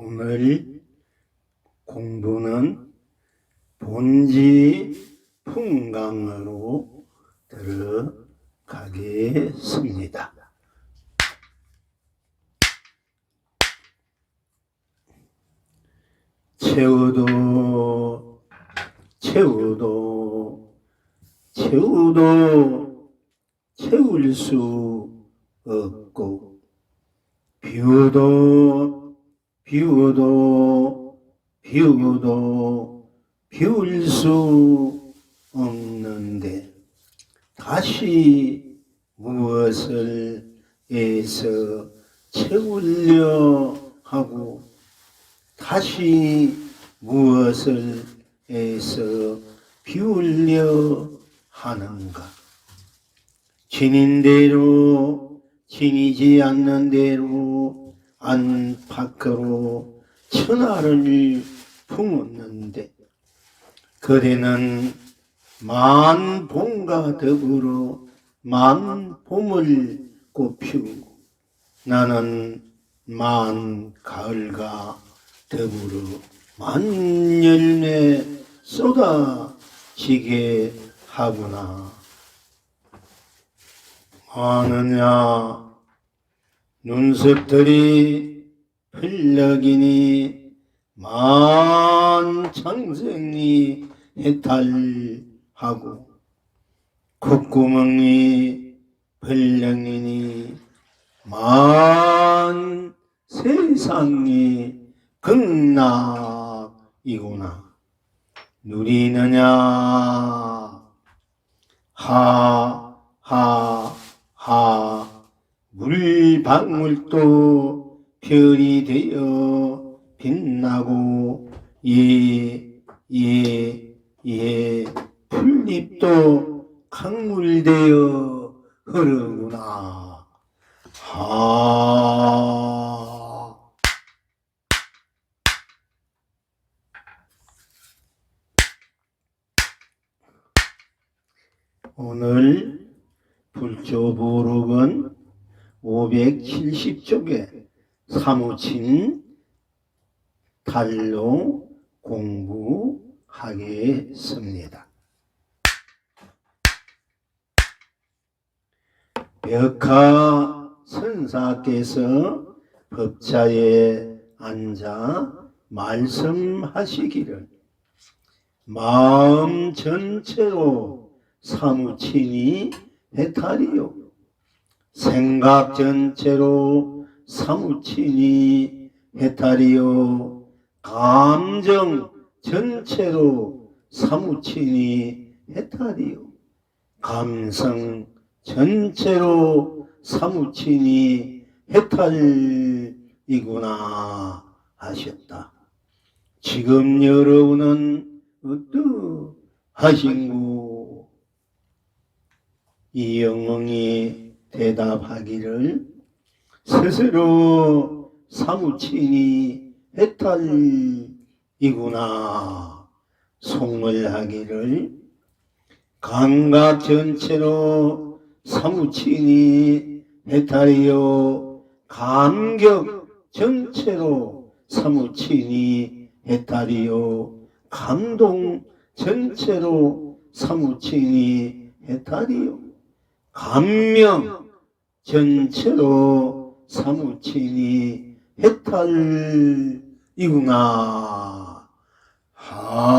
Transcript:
오늘 공부는 본지 풍강으로 들어가겠습니다. 채우도 채우도 채우도 채울 수 없고 비우도 비우도 비우도 비울 수 없는데 다시 무엇을 애써 채우려 하고 다시 무엇을 애써 비우려 하는가? 지닌 대로 지니지 않는 대로 안팎으로 천하를 품었는데 그대는 만 봄과 더불어 만 봄을 꽃피우고 나는 만 가을과 더불어 만 열매 쏟아지게 하구나. 아느냐 눈썹들이 흘러기니 만창생이 해탈하고 콧구멍이 벌렁이니 만 세상이 극락이구나. 누리느냐? 하하하 물방울도 별이 되어 빛나고 예 예 예 풀잎도 강물 되어 흐르구나. 하. 오늘 불조보록은 570쪽에 사무친 달로 공부하겠습니다. 벽하 선사께서 법자에 앉아 말씀하시기를 마음 전체로 사무치니 해탈이요 생각 전체로 사무치니 해탈이요 감정 전체로 사무치니 해탈이요 감성 전체로 사무치니 해탈이구나 하셨다. 지금 여러분은 어떠하신고? 이 영웅이 대답하기를 스스로 사무치니 해탈이구나. 송을 하기를 감각 전체로 사무치니 해탈이요 감격 전체로 사무치니 해탈이요 감동 전체로 사무치니 해탈이요 감명 전체로 사무치니 해탈이구나. 하